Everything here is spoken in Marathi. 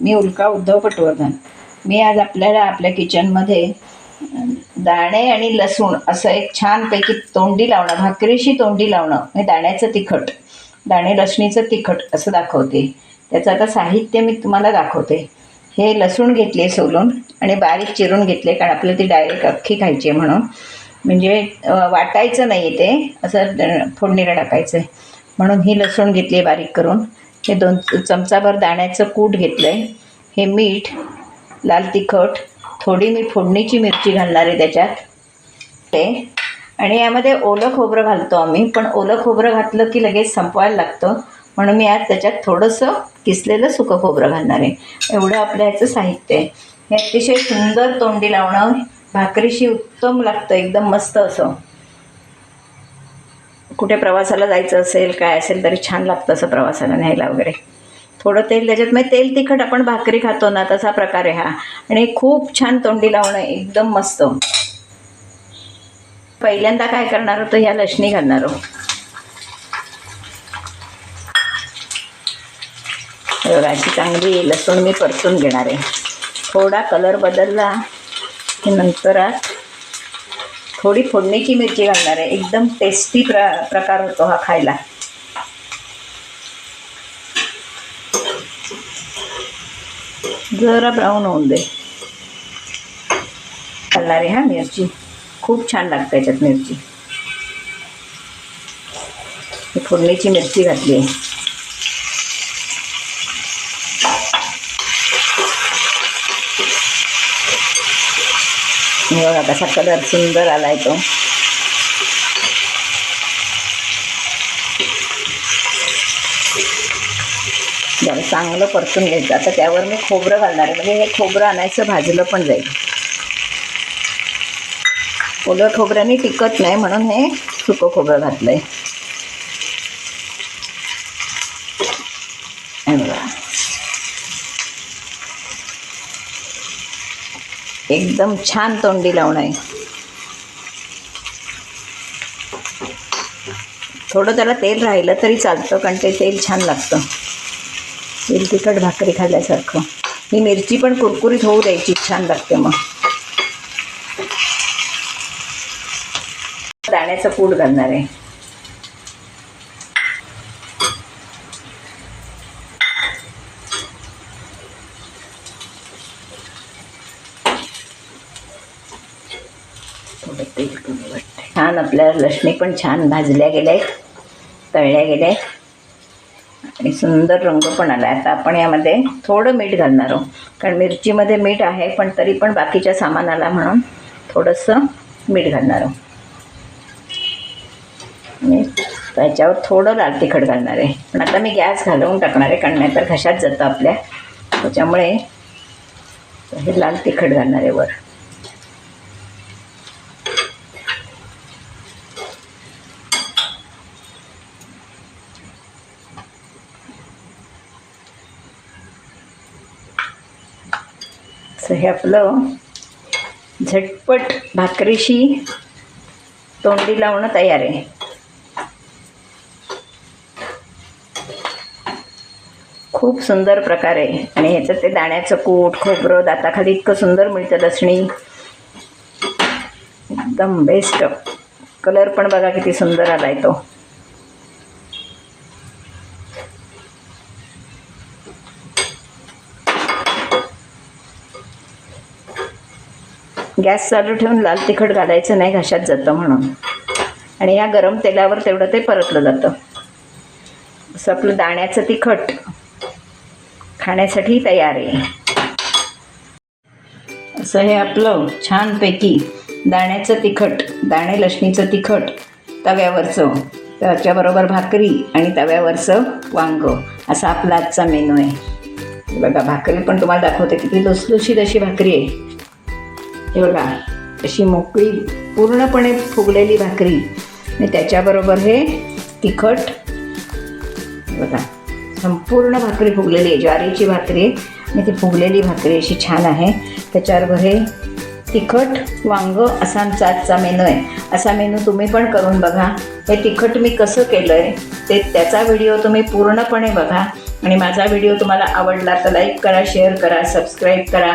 मी उल्का उद्धव पटवर्धन. मी आज आपल्याला आपल्या किचनमध्ये दाणे आणि लसूण असं एक छानपैकी तोंडी लावणं भाकरीशी तोंडी लावणं म्हणजे दाण्याचं तिखट दाणे लसणीचं तिखट असं दाखवते. त्याचं आता साहित्य मी तुम्हाला दाखवते. हे लसूण घेतले सोलून आणि बारीक चिरून घेतले कारण आपल्याला ती डायरेक्ट अख्खी खायची आहे म्हणून. म्हणजे वाटायचं नाही ते असं फोडणीला टाकायचं आहे म्हणून ही लसूण घेतली बारीक करून. हे दोन चमचाभर दाण्याचं कूट घेतलं आहे हे मीठ लाल तिखट थोडी मी फोडणीची मिरची घालणार आहे त्याच्यात. ते. आणि यामध्ये ओलं खोबरं घालतो आम्ही पण ओलं खोबरं घातलं की लगेच संपवायला लागतं. म्हणून मी आज त्याच्यात थोडंसं किसलेलं सुकं खोबरं घालणार आहे. एवढं आपल्या ह्याचं साहित्य आहे. हे अतिशय सुंदर तोंडी लावणं भाकरीशी उत्तम लागतं एकदम मस्त असं. कुठे प्रवासाला जायचं असेल काय असेल तरी छान लागतं असं प्रवासाला न्यायला वगैरे. थोडं तेल त्याच्यात म्हणजे तेल तिखट आपण भाकरी खातो ना तसा प्रकार आहे हा. आणि खूप छान तोंडी लावणं एकदम मस्त. पहिल्यांदा काय करणार होतं ह्या लसणी घालणार आहोत. अशी चांगली लसूण मी परतून घेणार आहे. थोडा कलर बदलला की नंतर आत थोडी फोडणीची मिरची घालणार आहे. एकदम टेस्टी प्र प्रकार होतो हा खायला. जरा ब्राऊन होऊन दे. घालणार आहे हा मिरची. खूप छान लागते याच्यात मिरची. फोडणीची मिरची घातली आहे. बघा कसा कलर सुंदर आलाय तो. जरा चांगलं परतून घ्यायचं. आता त्यावर मी खोबरं घालणार आहे. म्हणजे हे खोबरं आणायचं भाजलं पण जाईल. ओलं खोबऱ्याने टिकत नाही म्हणून हे सुकं खोबरं घातलं आहे बघा एकदम छान तोंडी लावणं आहे. थोडं त्याला तेल राहिलं तरी चालतं कारण ते तेल छान लागतं. तेल तिखट भाकरी खाल्ल्यासारखं. ही मिरची पण कुरकुरीत होऊ द्यायची छान लागते मग. दाण्याचं पूड घालणार आहे. थोडं तेल कमी छान आपल्या लक्ष्मी पण छान भाजल्या गेल्या आहेत तळल्या गेल्या आहेत आणि सुंदर रंग पण आला आता आपण यामध्ये थोडं मीठ घालणार आहोत. कारण मिरचीमध्ये मीठ आहे पण तरी पण बाकीच्या सामानाला म्हणून थोडंसं मीठ घालणार आहोत. आणि त्याच्यावर थोडं लाल तिखट घालणार आहे. पण आता मी गॅस घालवून टाकणार आहे कारण नाहीतर घशात जातं आपल्या. त्याच्यामुळे हे लाल तिखट घालणार आहे वर. असं हे आपलं झटपट भाकरीशी तोंडी लावणं तयार आहे. खूप सुंदर प्रकार आहे आणि ह्याचं ते दाण्याचं कूट खोबरं दाताखाली इतकं सुंदर मिळतं लसणी एकदम बेस्ट कलर पण बघा किती सुंदर आलाय तो. गॅस चालू ठेवून लाल तिखट घालायचं नाही घशात जातं म्हणून. आणि या गरम तेलावर तेवढं ते परतलं जातं. असं आपलं दाण्याचं तिखट खाण्यासाठी तयार आहे. असं हे आपलं छानपैकी दाण्याचं तिखट दाणे लसणीचं तिखट तव्यावरचं त्याच्याबरोबर भाकरी आणि तव्यावरचं वांग. असा आपला आजचा मेनू आहे. बघा भाकरी पण तुम्हाला दाखवते किती लुसलुशीत अशी भाकरी आहे. हे बघा अशी मोकळी पूर्णपणे फुगलेली भाकरी. आणि त्याच्याबरोबर हे तिखट. बघा संपूर्ण भाकरी फुगलेली आहे ज्वारीची भाकरी आणि ती फुगलेली भाकरी अशी छान आहे. त्याच्याबरोबर हे तिखट वांग असा आमचा आजचा मेनू आहे. असा मेनू तुम्ही पण करून बघा. हे तिखट मी कसं केलं आहे ते त्याचा व्हिडिओ तुम्ही पूर्णपणे बघा. आणि माझा व्हिडिओ तुम्हाला आवडला तर लाईक करा शेअर करा सबस्क्राईब करा.